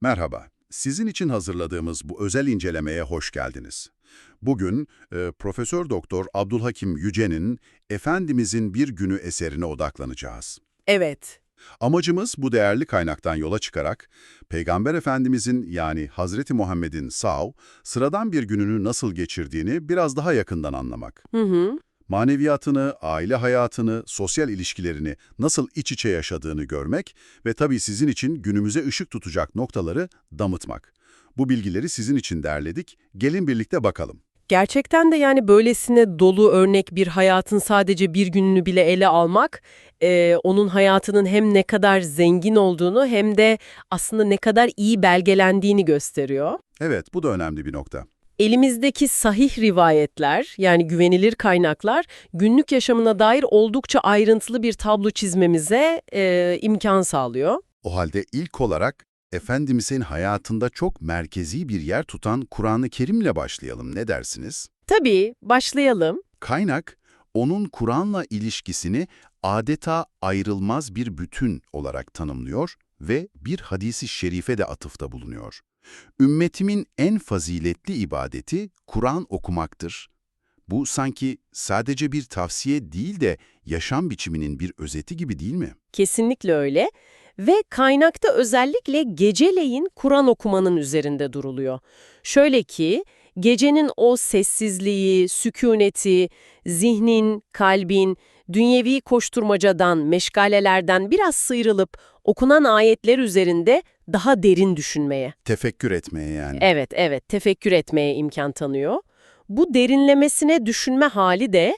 Merhaba, sizin için hazırladığımız bu özel incelemeye hoş geldiniz. Bugün e, Profesör Doktor Abdülhakim Yüce'nin Efendimizin Bir Günü eserine odaklanacağız. Evet. Amacımız bu değerli kaynaktan yola çıkarak Peygamber Efendimizin yani Hazreti Muhammed'in sağ, sıradan bir gününü nasıl geçirdiğini biraz daha yakından anlamak. Hı hı. Maneviyatını, aile hayatını, sosyal ilişkilerini nasıl iç içe yaşadığını görmek ve tabii sizin için günümüze ışık tutacak noktaları damıtmak. Bu bilgileri sizin için derledik. Gelin birlikte bakalım. Gerçekten de yani böylesine dolu örnek bir hayatın sadece bir gününü bile ele almak, e, onun hayatının hem ne kadar zengin olduğunu hem de aslında ne kadar iyi belgelendiğini gösteriyor. Evet, bu da önemli bir nokta. Elimizdeki sahih rivayetler yani güvenilir kaynaklar günlük yaşamına dair oldukça ayrıntılı bir tablo çizmemize e, imkan sağlıyor. O halde ilk olarak Efendimizin hayatında çok merkezi bir yer tutan Kur'an-ı Kerim'le başlayalım. Ne dersiniz? Tabii başlayalım. Kaynak, onun Kur'an'la ilişkisini adeta ayrılmaz bir bütün olarak tanımlıyor ve bir hadisi şerife de atıfta bulunuyor. Ümmetimin en faziletli ibadeti Kur'an okumaktır. Bu sanki sadece bir tavsiye değil de yaşam biçiminin bir özeti gibi değil mi? Kesinlikle öyle. Ve kaynakta özellikle geceleyin Kur'an okumanın üzerinde duruluyor. Şöyle ki, gecenin o sessizliği, sükuneti, zihnin, kalbin, dünyevi koşturmacadan, meşgalelerden biraz sıyrılıp okunan ayetler üzerinde daha derin düşünmeye, Tefekkür etmeye yani. evet evet tefekkür etmeye imkan tanıyor. Bu derinlemesine düşünme hali de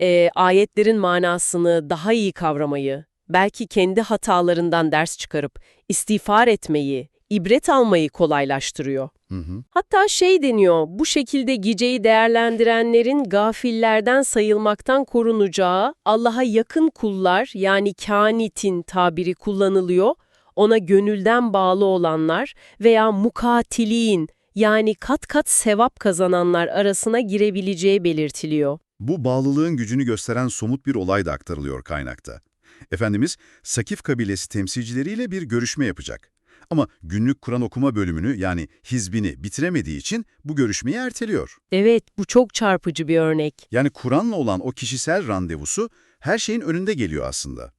e, ayetlerin manasını daha iyi kavramayı, belki kendi hatalarından ders çıkarıp istiğfar etmeyi, ibret almayı kolaylaştırıyor. Hı hı. Hatta şey deniyor, bu şekilde geceyi değerlendirenlerin gafillerden sayılmaktan korunacağı, Allah'a yakın kullar yani kânitin tabiri kullanılıyor, ona gönülden bağlı olanlar veya mukatiliğin yani kat kat sevap kazananlar arasına girebileceği belirtiliyor. Bu bağlılığın gücünü gösteren somut bir olay da aktarılıyor kaynakta. Efendimiz, Sakif kabilesi temsilcileriyle bir görüşme yapacak. Ama günlük Kur'an okuma bölümünü yani hizbini bitiremediği için bu görüşmeyi erteliyor. Evet, bu çok çarpıcı bir örnek. Yani Kur'an'la olan o kişisel randevusu her şeyin önünde geliyor aslında.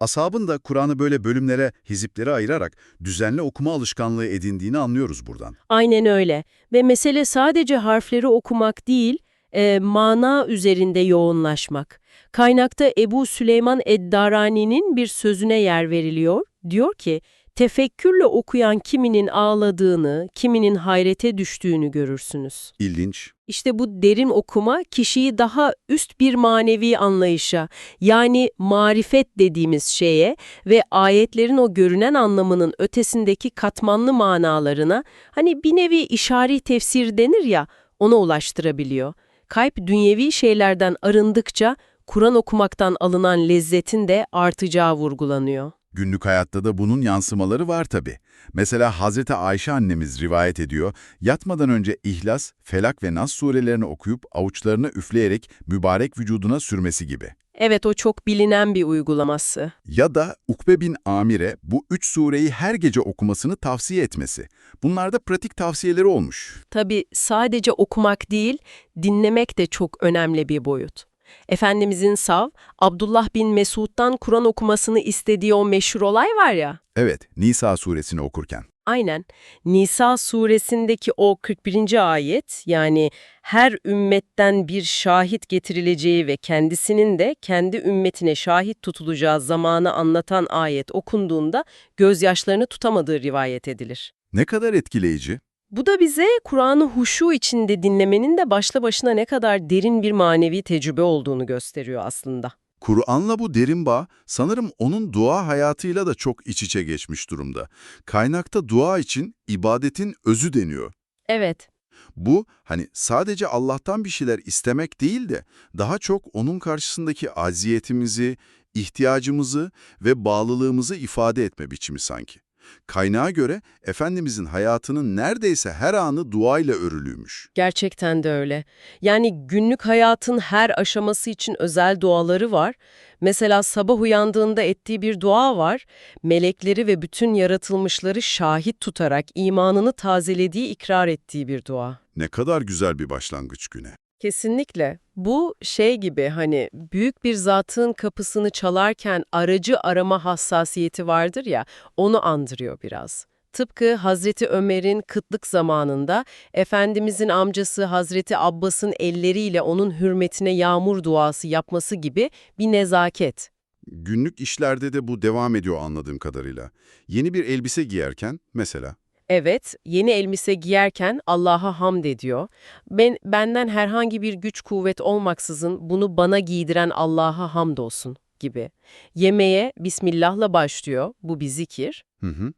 Ashabın da Kur'an'ı böyle bölümlere, hiziplere ayırarak düzenli okuma alışkanlığı edindiğini anlıyoruz buradan. Aynen öyle. Ve mesele sadece harfleri okumak değil, e, mana üzerinde yoğunlaşmak. Kaynakta Ebu Süleyman Eddarani'nin bir sözüne yer veriliyor. Diyor ki, tefekkürle okuyan kiminin ağladığını, kiminin hayrete düştüğünü görürsünüz. İlginç. İşte bu derin okuma kişiyi daha üst bir manevi anlayışa, yani marifet dediğimiz şeye ve ayetlerin o görünen anlamının ötesindeki katmanlı manalarına, hani bir nevi işari tefsir denir ya, ona ulaştırabiliyor. Kalp dünyevi şeylerden arındıkça Kur'an okumaktan alınan lezzetin de artacağı vurgulanıyor. Günlük hayatta da bunun yansımaları var tabii. Mesela Hazreti Ayşe annemiz rivayet ediyor, yatmadan önce İhlas, Felak ve Nas surelerini okuyup avuçlarına üfleyerek mübarek vücuduna sürmesi gibi. Evet o çok bilinen bir uygulaması. Ya da Ukbe bin Amir'e bu üç sureyi her gece okumasını tavsiye etmesi. Bunlar da pratik tavsiyeleri olmuş. Tabii sadece okumak değil, dinlemek de çok önemli bir boyut. Efendimizin sav, Abdullah bin Mesud'dan Kur'an okumasını istediği o meşhur olay var ya. Evet, Nisa suresini okurken. Aynen. Nisa suresindeki o 41. ayet yani her ümmetten bir şahit getirileceği ve kendisinin de kendi ümmetine şahit tutulacağı zamanı anlatan ayet okunduğunda gözyaşlarını tutamadığı rivayet edilir. Ne kadar etkileyici. Bu da bize Kur'an'ı huşu içinde dinlemenin de başlı başına ne kadar derin bir manevi tecrübe olduğunu gösteriyor aslında. Kur'an'la bu derin bağ sanırım onun dua hayatıyla da çok iç içe geçmiş durumda. Kaynakta dua için ibadetin özü deniyor. Evet, Bu hani sadece Allah'tan bir şeyler istemek değil de daha çok onun karşısındaki aziyetimizi, ihtiyacımızı ve bağlılığımızı ifade etme biçimi sanki. Kaynağa göre Efendimizin hayatının neredeyse her anı duayla örülüymüş. gerçekten de öyle. Yani günlük hayatın her aşaması için özel duaları var. Mesela sabah uyandığında ettiği bir dua var, melekleri ve bütün yaratılmışları şahit tutarak imanını tazelediği, ikrar ettiği bir dua. Ne kadar güzel bir başlangıç güne. Kesinlikle. Bu şey gibi hani büyük bir zatın kapısını çalarken aracı arama hassasiyeti vardır ya, onu andırıyor biraz. Tıpkı Hazreti Ömer'in kıtlık zamanında Efendimizin amcası Hazreti Abbas'ın elleriyle onun hürmetine yağmur duası yapması gibi bir nezaket. Günlük işlerde de bu devam ediyor anladığım kadarıyla. Yeni bir elbise giyerken mesela. Evet, yeni elbise giyerken Allah'a hamd ediyor. Ben benden herhangi bir güç kuvvet olmaksızın bunu bana giydiren Allah'a hamdolsun gibi. Yemeğe Bismillah'la başlıyor, bu bir zikir. Hı hı.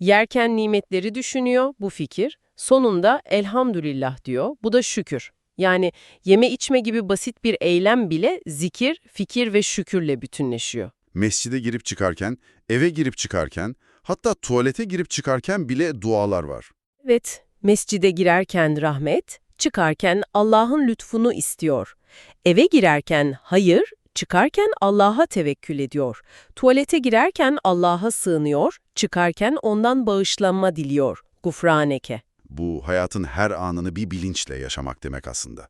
Yerken nimetleri düşünüyor, bu fikir. Sonunda elhamdülillah diyor, bu da şükür. Yani yeme içme gibi basit bir eylem bile zikir, fikir ve şükürle bütünleşiyor. Mescide girip çıkarken, eve girip çıkarken, hatta tuvalete girip çıkarken bile dualar var. Evet, mescide girerken rahmet, çıkarken Allah'ın lütfunu istiyor. Eve girerken hayır, çıkarken Allah'a tevekkül ediyor. Tuvalete girerken Allah'a sığınıyor, çıkarken ondan bağışlanma diliyor. Gufraneke. Bu hayatın her anını bir bilinçle yaşamak demek aslında.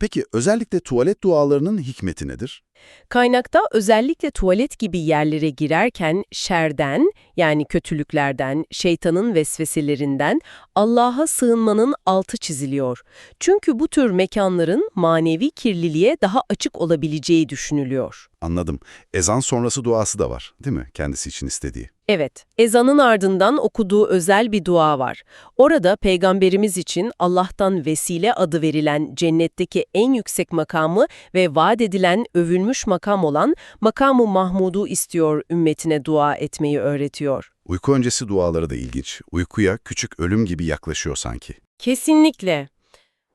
Peki özellikle tuvalet dualarının hikmeti nedir? Kaynakta özellikle tuvalet gibi yerlere girerken şerden yani kötülüklerden, şeytanın vesveselerinden Allah'a sığınmanın altı çiziliyor. Çünkü bu tür mekanların manevi kirliliğe daha açık olabileceği düşünülüyor. Anladım. Ezan sonrası duası da var, değil mi? Kendisi için istediği. Evet, ezanın ardından okuduğu özel bir dua var. Orada peygamberimiz için Allah'tan vesile adı verilen cennetteki en yüksek makamı ve vaat edilen övülmüş makam olan makamı Mahmud'u istiyor ümmetine dua etmeyi öğretiyor. Uyku öncesi duaları da ilginç. Uykuya küçük ölüm gibi yaklaşıyor sanki. Kesinlikle.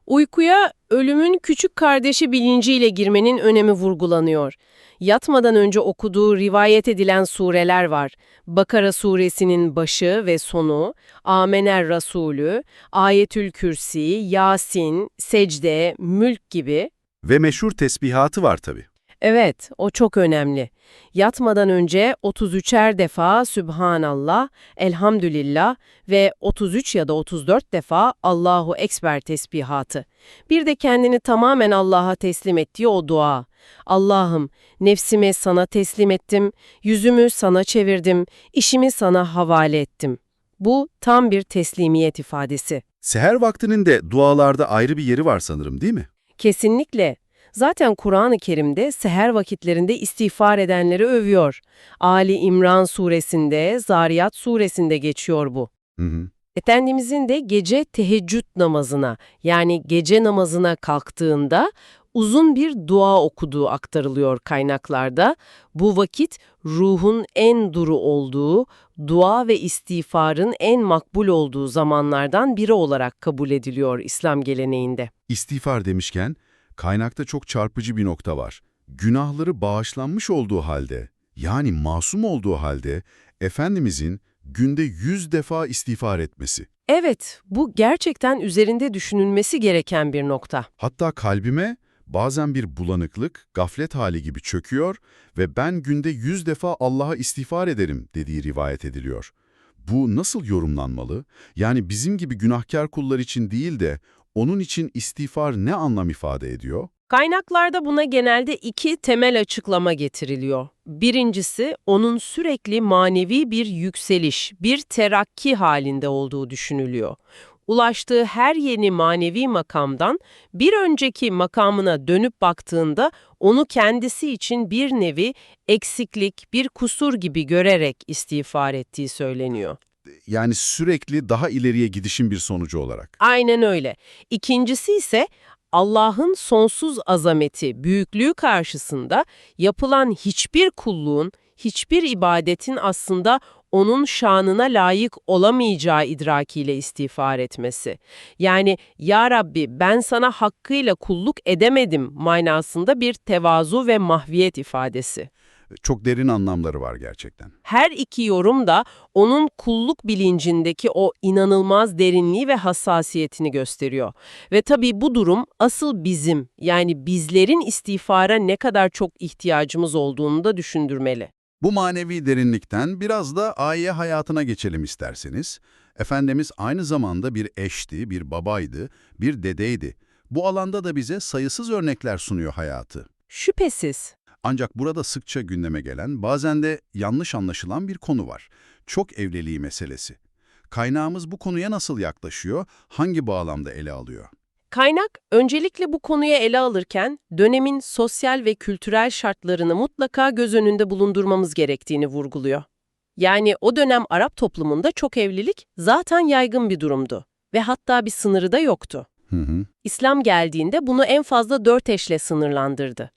Uykuya ölümün küçük kardeşi bilinciyle girmenin önemi vurgulanıyor. Yatmadan önce okuduğu rivayet edilen sureler var. Bakara suresinin başı ve sonu, Amener Rasulü, Ayetül Kürsi, Yasin, Secde, Mülk gibi. Ve meşhur tesbihatı var tabii. Evet, o çok önemli. Yatmadan önce 33'er defa Sübhanallah, Elhamdülillah ve 33 ya da 34 defa Allahu Ekber tesbihatı. Bir de kendini tamamen Allah'a teslim ettiği o dua. Allah'ım, nefsimi sana teslim ettim, yüzümü sana çevirdim, işimi sana havale ettim. Bu tam bir teslimiyet ifadesi. Seher vaktinin de dualarda ayrı bir yeri var sanırım değil mi? Kesinlikle. Zaten Kur'an-ı Kerim'de seher vakitlerinde istiğfar edenleri övüyor. Ali İmran suresinde, Zariyat suresinde geçiyor bu. Hı hı. Efendimizin de gece teheccüd namazına yani gece namazına kalktığında uzun bir dua okuduğu aktarılıyor kaynaklarda. Bu vakit ruhun en duru olduğu, dua ve istiğfarın en makbul olduğu zamanlardan biri olarak kabul ediliyor İslam geleneğinde. İstiğfar demişken kaynakta çok çarpıcı bir nokta var. Günahları bağışlanmış olduğu halde, yani masum olduğu halde Efendimizin günde yüz defa istiğfar etmesi. Evet, bu gerçekten üzerinde düşünülmesi gereken bir nokta. Hatta kalbime bazen bir bulanıklık, gaflet hali gibi çöküyor ve ben günde yüz defa Allah'a istiğfar ederim dediği rivayet ediliyor. Bu nasıl yorumlanmalı? Yani bizim gibi günahkar kullar için değil de onun için istiğfar ne anlam ifade ediyor? Kaynaklarda buna genelde iki temel açıklama getiriliyor. Birincisi, onun sürekli manevi bir yükseliş, bir terakki halinde olduğu düşünülüyor. Ulaştığı her yeni manevi makamdan bir önceki makamına dönüp baktığında onu kendisi için bir nevi eksiklik, bir kusur gibi görerek istiğfar ettiği söyleniyor. Yani sürekli daha ileriye gidişin bir sonucu olarak. Aynen öyle. İkincisi ise Allah'ın sonsuz azameti, büyüklüğü karşısında yapılan hiçbir kulluğun, hiçbir ibadetin aslında onun şanına layık olamayacağı idrakiyle istiğfar etmesi. Yani Ya Rabbi ben sana hakkıyla kulluk edemedim manasında bir tevazu ve mahviyet ifadesi. Çok derin anlamları var gerçekten. Her iki yorum da onun kulluk bilincindeki o inanılmaz derinliği ve hassasiyetini gösteriyor. Ve tabii bu durum asıl bizim yani bizlerin istiğfara ne kadar çok ihtiyacımız olduğunu da düşündürmeli. Bu manevi derinlikten biraz da aile hayatına geçelim isterseniz. Efendimiz aynı zamanda bir eşti, bir babaydı, bir dedeydi. Bu alanda da bize sayısız örnekler sunuyor hayatı. Şüphesiz. Ancak burada sıkça gündeme gelen, bazen de yanlış anlaşılan bir konu var. Çok evliliği meselesi. Kaynağımız bu konuya nasıl yaklaşıyor, hangi bağlamda ele alıyor? Kaynak öncelikle bu konuyu ele alırken dönemin sosyal ve kültürel şartlarını mutlaka göz önünde bulundurmamız gerektiğini vurguluyor. Yani o dönem Arap toplumunda çok evlilik zaten yaygın bir durumdu ve hatta bir sınırı da yoktu. Hı hı. İslam geldiğinde bunu en fazla dört eşle sınırlandırdı.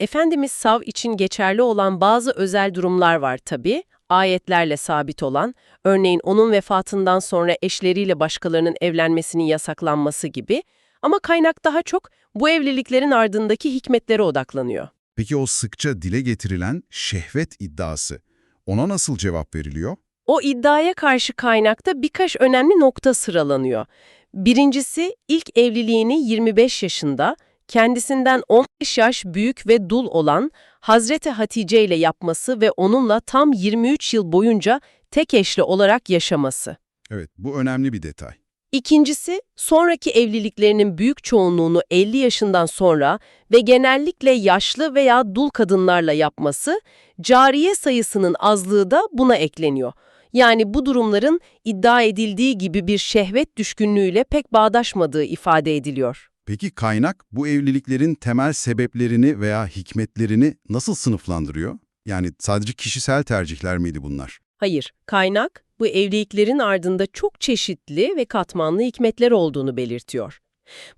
Efendimiz Sav için geçerli olan bazı özel durumlar var tabi, ayetlerle sabit olan, örneğin onun vefatından sonra eşleriyle başkalarının evlenmesinin yasaklanması gibi ama kaynak daha çok bu evliliklerin ardındaki hikmetlere odaklanıyor. Peki o sıkça dile getirilen şehvet iddiası, ona nasıl cevap veriliyor? O iddiaya karşı kaynakta birkaç önemli nokta sıralanıyor. Birincisi ilk evliliğini 25 yaşında, kendisinden 15 yaş büyük ve dul olan Hazreti Hatice ile yapması ve onunla tam 23 yıl boyunca tek eşli olarak yaşaması. Evet, bu önemli bir detay. İkincisi, sonraki evliliklerinin büyük çoğunluğunu 50 yaşından sonra ve genellikle yaşlı veya dul kadınlarla yapması, cariye sayısının azlığı da buna ekleniyor. Yani bu durumların iddia edildiği gibi bir şehvet düşkünlüğüyle pek bağdaşmadığı ifade ediliyor. Peki kaynak bu evliliklerin temel sebeplerini veya hikmetlerini nasıl sınıflandırıyor? Yani sadece kişisel tercihler miydi bunlar? Hayır, kaynak bu evliliklerin ardında çok çeşitli ve katmanlı hikmetler olduğunu belirtiyor.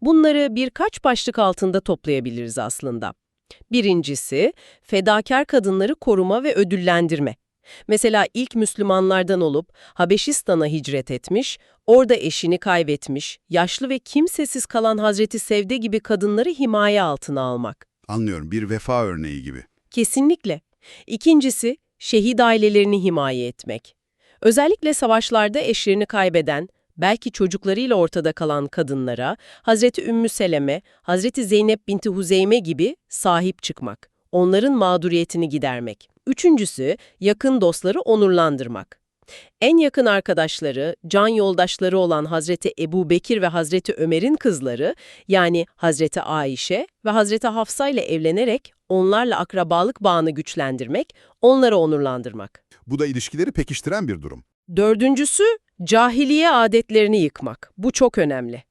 Bunları birkaç başlık altında toplayabiliriz aslında. Birincisi, fedakar kadınları koruma ve ödüllendirme. Mesela ilk Müslümanlardan olup Habeşistan'a hicret etmiş, orada eşini kaybetmiş, yaşlı ve kimsesiz kalan Hazreti Sevde gibi kadınları himaye altına almak. Anlıyorum, bir vefa örneği gibi. Kesinlikle. İkincisi, şehit ailelerini himaye etmek. Özellikle savaşlarda eşlerini kaybeden, belki çocuklarıyla ortada kalan kadınlara, Hazreti Ümmü Seleme, Hazreti Zeynep binti Huzeyme gibi sahip çıkmak, onların mağduriyetini gidermek. Üçüncüsü, yakın dostları onurlandırmak. En yakın arkadaşları, can yoldaşları olan Hazreti Ebu Bekir ve Hazreti Ömer'in kızları, yani Hazreti Ayşe ve Hazreti Hafsa ile evlenerek onlarla akrabalık bağını güçlendirmek, onları onurlandırmak. Bu da ilişkileri pekiştiren bir durum. Dördüncüsü, cahiliye adetlerini yıkmak. Bu çok önemli.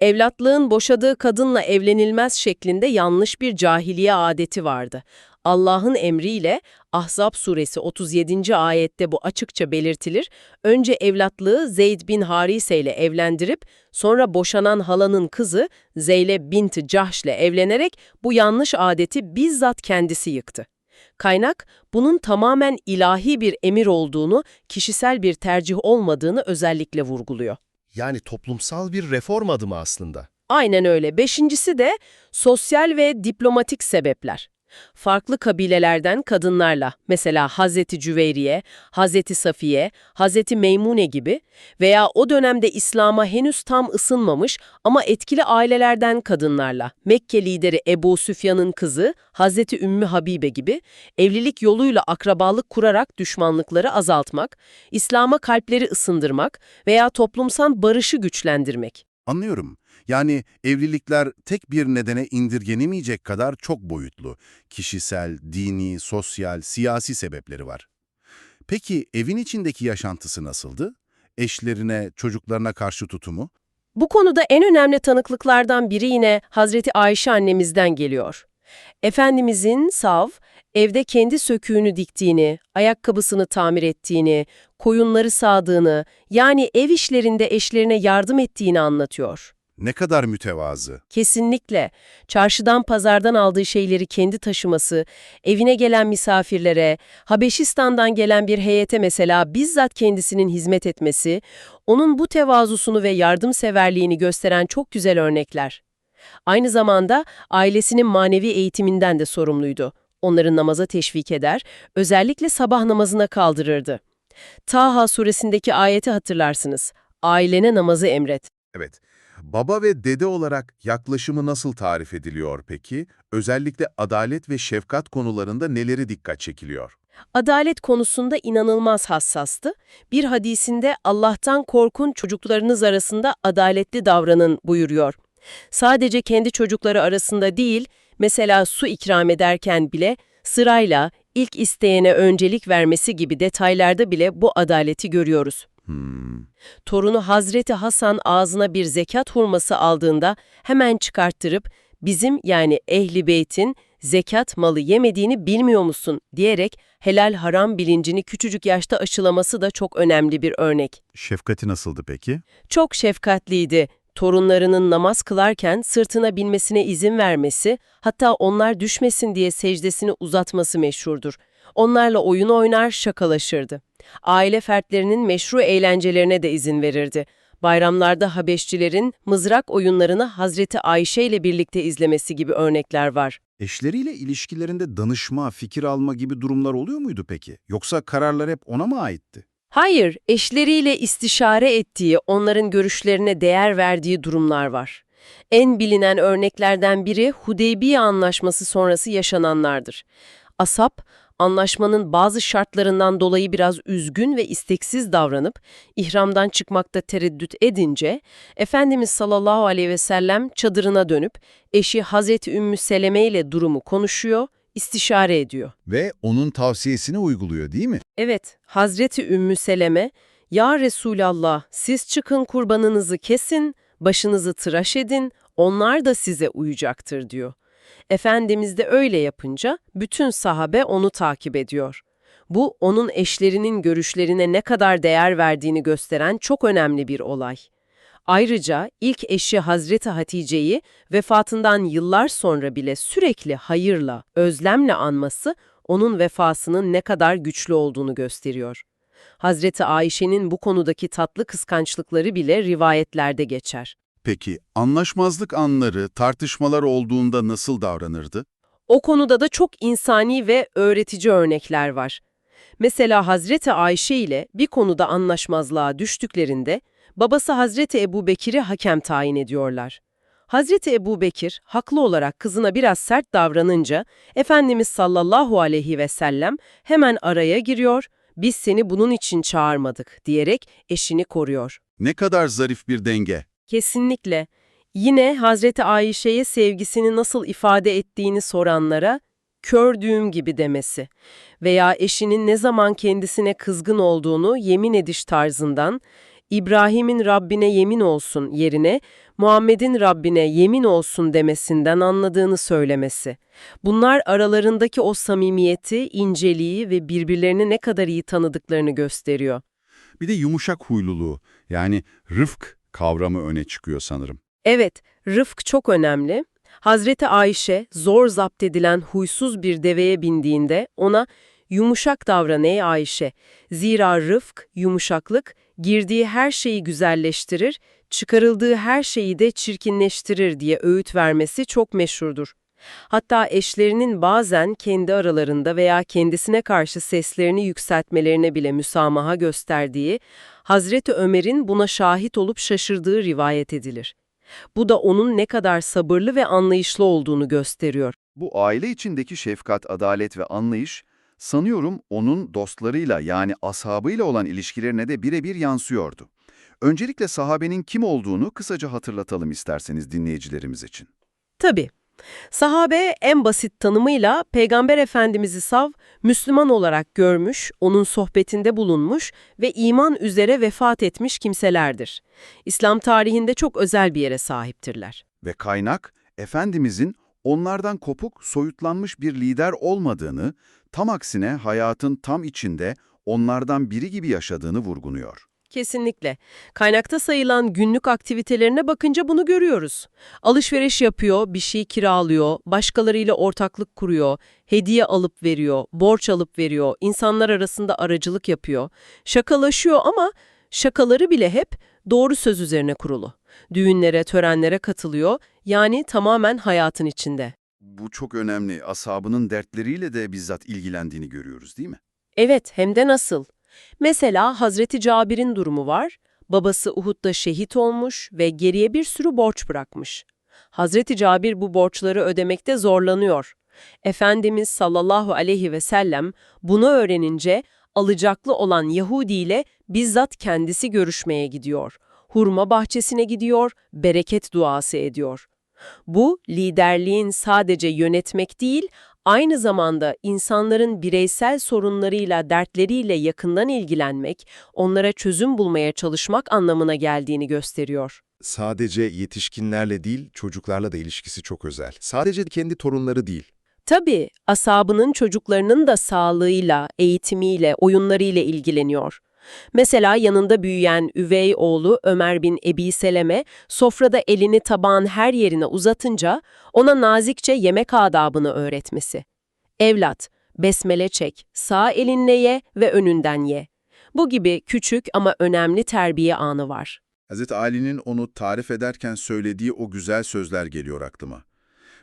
Evlatlığın boşadığı kadınla evlenilmez şeklinde yanlış bir cahiliye adeti vardı. Allah'ın emriyle Ahzab suresi 37. ayette bu açıkça belirtilir. Önce evlatlığı Zeyd bin Harise ile evlendirip sonra boşanan halanın kızı Zeyle binti Cahş ile evlenerek bu yanlış adeti bizzat kendisi yıktı. Kaynak, bunun tamamen ilahi bir emir olduğunu, kişisel bir tercih olmadığını özellikle vurguluyor. Yani toplumsal bir reform adımı aslında. Aynen öyle. Beşincisi de sosyal ve diplomatik sebepler. Farklı kabilelerden kadınlarla, mesela Hazreti Cüveyriye, Hazreti Safiye, Hazreti Meymune gibi veya o dönemde İslam'a henüz tam ısınmamış ama etkili ailelerden kadınlarla, Mekke lideri Ebu Süfyan'ın kızı Hazreti Ümmü Habibe gibi evlilik yoluyla akrabalık kurarak düşmanlıkları azaltmak, İslam'a kalpleri ısındırmak veya toplumsal barışı güçlendirmek. Anlıyorum. Yani evlilikler tek bir nedene indirgenemeyecek kadar çok boyutlu. Kişisel, dini, sosyal, siyasi sebepleri var. Peki evin içindeki yaşantısı nasıldı? Eşlerine, çocuklarına karşı tutumu? Bu konuda en önemli tanıklıklardan biri yine Hazreti Ayşe annemizden geliyor. Efendimizin sav, evde kendi söküğünü diktiğini, ayakkabısını tamir ettiğini, koyunları sağdığını, yani ev işlerinde eşlerine yardım ettiğini anlatıyor. Ne kadar mütevazı. Kesinlikle. Çarşıdan pazardan aldığı şeyleri kendi taşıması, evine gelen misafirlere, Habeşistan'dan gelen bir heyete mesela bizzat kendisinin hizmet etmesi, onun bu tevazusunu ve yardımseverliğini gösteren çok güzel örnekler. Aynı zamanda ailesinin manevi eğitiminden de sorumluydu. onları namaza teşvik eder, özellikle sabah namazına kaldırırdı. Taha suresindeki ayeti hatırlarsınız. Ailene namazı emret. Evet. Baba ve dede olarak yaklaşımı nasıl tarif ediliyor peki? Özellikle adalet ve şefkat konularında neleri dikkat çekiliyor? Adalet konusunda inanılmaz hassastı. Bir hadisinde Allah'tan korkun çocuklarınız arasında adaletli davranın buyuruyor. Sadece kendi çocukları arasında değil, mesela su ikram ederken bile sırayla ilk isteyene öncelik vermesi gibi detaylarda bile bu adaleti görüyoruz. Hmm. Torunu Hazreti Hasan ağzına bir zekat hurması aldığında hemen çıkarttırıp bizim yani ehli beytin zekat malı yemediğini bilmiyor musun diyerek helal haram bilincini küçücük yaşta aşılaması da çok önemli bir örnek. Şefkati nasıldı peki? Çok şefkatliydi. Torunlarının namaz kılarken sırtına binmesine izin vermesi, hatta onlar düşmesin diye secdesini uzatması meşhurdur. Onlarla oyun oynar, şakalaşırdı. Aile fertlerinin meşru eğlencelerine de izin verirdi. Bayramlarda Habeşçilerin mızrak oyunlarını Hazreti Ayşe ile birlikte izlemesi gibi örnekler var. Eşleriyle ilişkilerinde danışma, fikir alma gibi durumlar oluyor muydu peki? Yoksa kararlar hep ona mı aitti? Hayır, eşleriyle istişare ettiği, onların görüşlerine değer verdiği durumlar var. En bilinen örneklerden biri Hudeybiye Anlaşması sonrası yaşananlardır. Asap, anlaşmanın bazı şartlarından dolayı biraz üzgün ve isteksiz davranıp ihramdan çıkmakta tereddüt edince Efendimiz sallallahu aleyhi ve sellem çadırına dönüp eşi Hazreti Ümmü Seleme ile durumu konuşuyor, istişare ediyor. Ve onun tavsiyesini uyguluyor değil mi? Evet, Hazreti Ümmü Seleme, ''Ya Resulallah, siz çıkın kurbanınızı kesin, başınızı tıraş edin, onlar da size uyacaktır.'' diyor. Efendimiz de öyle yapınca bütün sahabe onu takip ediyor. Bu, onun eşlerinin görüşlerine ne kadar değer verdiğini gösteren çok önemli bir olay. Ayrıca ilk eşi Hazreti Hatice'yi vefatından yıllar sonra bile sürekli hayırla, özlemle anması onun vefasının ne kadar güçlü olduğunu gösteriyor. Hazreti Ayşe'nin bu konudaki tatlı kıskançlıkları bile rivayetlerde geçer. Peki anlaşmazlık anları, tartışmalar olduğunda nasıl davranırdı? O konuda da çok insani ve öğretici örnekler var. Mesela Hazreti Ayşe ile bir konuda anlaşmazlığa düştüklerinde babası Hazreti Ebu Bekir'i hakem tayin ediyorlar. Hazreti Ebu Bekir haklı olarak kızına biraz sert davranınca Efendimiz sallallahu aleyhi ve sellem hemen araya giriyor, biz seni bunun için çağırmadık diyerek eşini koruyor. Ne kadar zarif bir denge. Kesinlikle. Yine Hazreti Ayşe'ye sevgisini nasıl ifade ettiğini soranlara kördüğüm gibi demesi veya eşinin ne zaman kendisine kızgın olduğunu yemin ediş tarzından İbrahim'in Rabbine yemin olsun yerine Muhammed'in Rabbine yemin olsun demesinden anladığını söylemesi. Bunlar aralarındaki o samimiyeti, inceliği ve birbirlerini ne kadar iyi tanıdıklarını gösteriyor. Bir de yumuşak huyluluğu, yani rıfk kavramı öne çıkıyor sanırım. Evet, rıfk çok önemli. Hazreti Ayşe zor zapt edilen huysuz bir deveye bindiğinde ona yumuşak davran ey Ayşe. Zira rıfk, yumuşaklık girdiği her şeyi güzelleştirir, çıkarıldığı her şeyi de çirkinleştirir diye öğüt vermesi çok meşhurdur. Hatta eşlerinin bazen kendi aralarında veya kendisine karşı seslerini yükseltmelerine bile müsamaha gösterdiği, Hazreti Ömer'in buna şahit olup şaşırdığı rivayet edilir. Bu da onun ne kadar sabırlı ve anlayışlı olduğunu gösteriyor. Bu aile içindeki şefkat, adalet ve anlayış, sanıyorum onun dostlarıyla yani ashabıyla olan ilişkilerine de birebir yansıyordu. Öncelikle sahabenin kim olduğunu kısaca hatırlatalım isterseniz dinleyicilerimiz için. Tabii. Sahabe en basit tanımıyla Peygamber Efendimiz'i sav, Müslüman olarak görmüş, onun sohbetinde bulunmuş ve iman üzere vefat etmiş kimselerdir. İslam tarihinde çok özel bir yere sahiptirler. Ve kaynak, Efendimizin onlardan kopuk, soyutlanmış bir lider olmadığını, tam aksine hayatın tam içinde onlardan biri gibi yaşadığını vurgunuyor. Kesinlikle. Kaynakta sayılan günlük aktivitelerine bakınca bunu görüyoruz. Alışveriş yapıyor, bir şey kiralıyor, başkalarıyla ortaklık kuruyor, hediye alıp veriyor, borç alıp veriyor, insanlar arasında aracılık yapıyor. Şakalaşıyor ama şakaları bile hep doğru söz üzerine kurulu. Düğünlere, törenlere katılıyor, yani tamamen hayatın içinde. Bu çok önemli. Ashabının dertleriyle de bizzat ilgilendiğini görüyoruz değil mi? Evet, hem de nasıl? Mesela Hazreti Cabir'in durumu var. Babası Uhud'da şehit olmuş ve geriye bir sürü borç bırakmış. Hazreti Cabir bu borçları ödemekte zorlanıyor. Efendimiz sallallahu aleyhi ve sellem bunu öğrenince alacaklı olan Yahudi ile bizzat kendisi görüşmeye gidiyor. Hurma bahçesine gidiyor, bereket duası ediyor. Bu, liderliğin sadece yönetmek değil, aynı zamanda insanların bireysel sorunlarıyla, dertleriyle yakından ilgilenmek, onlara çözüm bulmaya çalışmak anlamına geldiğini gösteriyor. Sadece yetişkinlerle değil, çocuklarla da ilişkisi çok özel. Sadece kendi torunları değil. Tabii, asabının çocuklarının da sağlığıyla, eğitimiyle, oyunlarıyla ilgileniyor. Mesela yanında büyüyen üvey oğlu Ömer bin Ebi Seleme, sofrada elini tabağın her yerine uzatınca ona nazikçe yemek adabını öğretmesi. Evlat, besmele çek, sağ elinle ye ve önünden ye. Bu gibi küçük ama önemli terbiye anı var. Hz. Ali'nin onu tarif ederken söylediği o güzel sözler geliyor aklıma.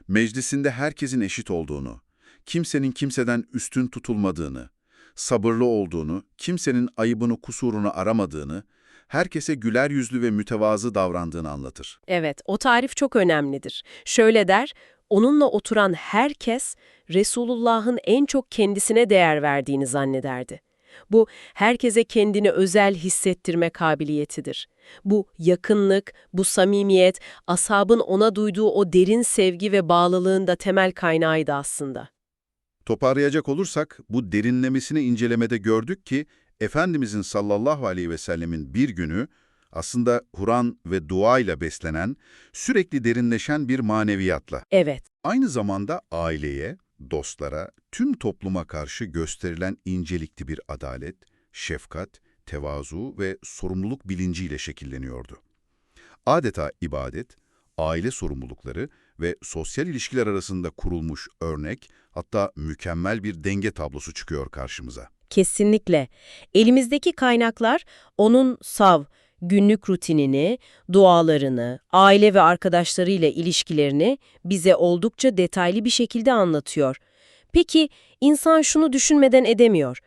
Meclisinde herkesin eşit olduğunu, kimsenin kimseden üstün tutulmadığını, sabırlı olduğunu, kimsenin ayıbını kusurunu aramadığını, herkese güler yüzlü ve mütevazı davrandığını anlatır. Evet, o tarif çok önemlidir. Şöyle der, onunla oturan herkes Resulullah'ın en çok kendisine değer verdiğini zannederdi. Bu, herkese kendini özel hissettirme kabiliyetidir. Bu yakınlık, bu samimiyet, ashabın ona duyduğu o derin sevgi ve bağlılığın da temel kaynağıydı aslında. Toparlayacak olursak bu derinlemesine incelemede gördük ki Efendimizin sallallahu aleyhi ve sellemin bir günü aslında Kur'an ve dua ile beslenen, sürekli derinleşen bir maneviyatla, Evet, aynı zamanda aileye, dostlara, tüm topluma karşı gösterilen incelikli bir adalet, şefkat, tevazu ve sorumluluk bilinciyle şekilleniyordu. Adeta ibadet, aile sorumlulukları ve sosyal ilişkiler arasında kurulmuş örnek, hatta mükemmel bir denge tablosu çıkıyor karşımıza. Kesinlikle. Elimizdeki kaynaklar onun sav, günlük rutinini, dualarını, aile ve arkadaşlarıyla ilişkilerini bize oldukça detaylı bir şekilde anlatıyor. Peki insan şunu düşünmeden edemiyor.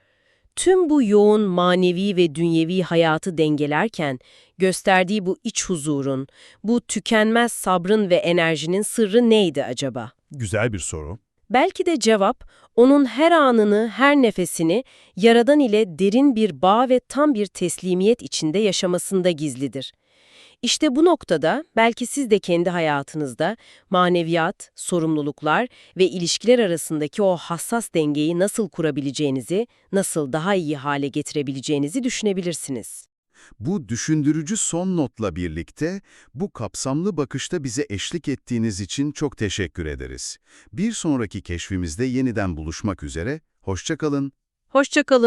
Tüm bu yoğun manevi ve dünyevi hayatı dengelerken gösterdiği bu iç huzurun, bu tükenmez sabrın ve enerjinin sırrı neydi acaba? Güzel bir soru. Belki de cevap, onun her anını, her nefesini Yaradan ile derin bir bağ ve tam bir teslimiyet içinde yaşamasında gizlidir. İşte bu noktada belki siz de kendi hayatınızda maneviyat, sorumluluklar ve ilişkiler arasındaki o hassas dengeyi nasıl kurabileceğinizi, nasıl daha iyi hale getirebileceğinizi düşünebilirsiniz. Bu düşündürücü son notla birlikte bu kapsamlı bakışta bize eşlik ettiğiniz için çok teşekkür ederiz. Bir sonraki keşfimizde yeniden buluşmak üzere, hoşça kalın. Hoşçakalın.